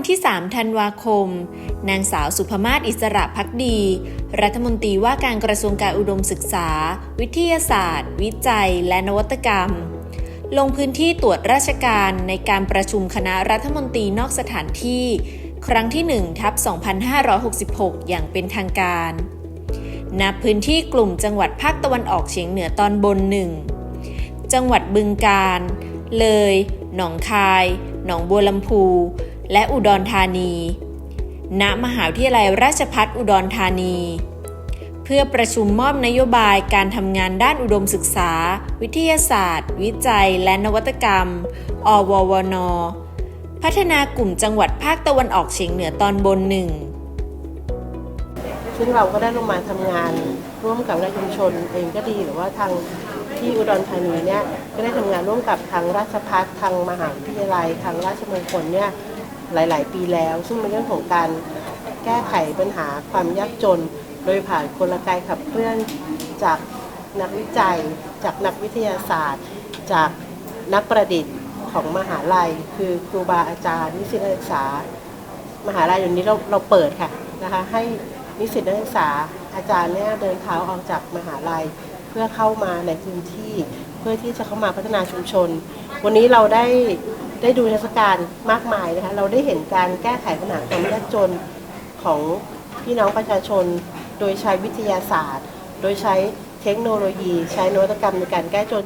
วันที่ 3 ธันวาคม นางสาวสุภมาศอิสระพักดี รัฐมนตรีว่าการกระทรวงการอุดมศึกษา วิทยาศาสตร์ วิจัย และนวัตกรรม ลงพื้นที่ตรวจราชการในการประชุมคณะรัฐมนตรีนอกสถานที่ ครั้งที่1ทับ2566 อย่างเป็นทางการณพื้นที่กลุ่มจังหวัดภาคตะวันออกเฉียงเหนือตอนบนหนึ่งจังหวัดบึงกาฬเลย หนองคาย หนองบัวลำพู และอุดรธานี ณ มหาวิทยาลัยราชภัฏอุดรธานี เพื่อประชุมมอบนโยบายการทำงานด้านอุดมศึกษา วิทยาศาสตร์ วิจัย และนวัตกรรม อววนพัฒนากลุ่มจังหวัดภาคตะวันออกเฉียงเหนือตอนบนหนึ่งซึ่งเราก็ได้ลงมาทำงานร่วมกับในชุมชนเองก็ดีหรือว่าทางที่อุดรธานีเนี่ยก็ได้ทำงานร่วมกับทางราชพัฒทางมหาวิทยาลัย ทางราชมงคลเนี่ย หลาย ๆ ปีแล้ว ซึ่งเป็นเรื่องของการแก้ไขปัญหาความยากจน โดยผ่านกลไกขับเคลื่อนจากนักวิจัย จากนักวิทยาศาสตร์ จากนักประดิษฐ์ของมหาลัย คือครูบาอาจารย์นิสิตนักศึกษา มหาลัยอยู่นี้เราเราเปิดค่ะนะคะให้นิสิตนักศึกษาอาจารย์เนี่ยเดินเท้าออกจากมหาลัย เพื่อเข้ามาในพื้นที่เพื่อที่จะเข้ามาพัฒนาชุมชน วันนี้เราได้ ได้ดูเทศกาลมากมายนะคะ เราได้เห็นการแก้ไขปัญหาความยากจนของพี่น้องประชาชน โดยใช้วิทยาศาสตร์ โดยใช้เทคโนโลยี ใช้นวัตกรรมในการแก้จน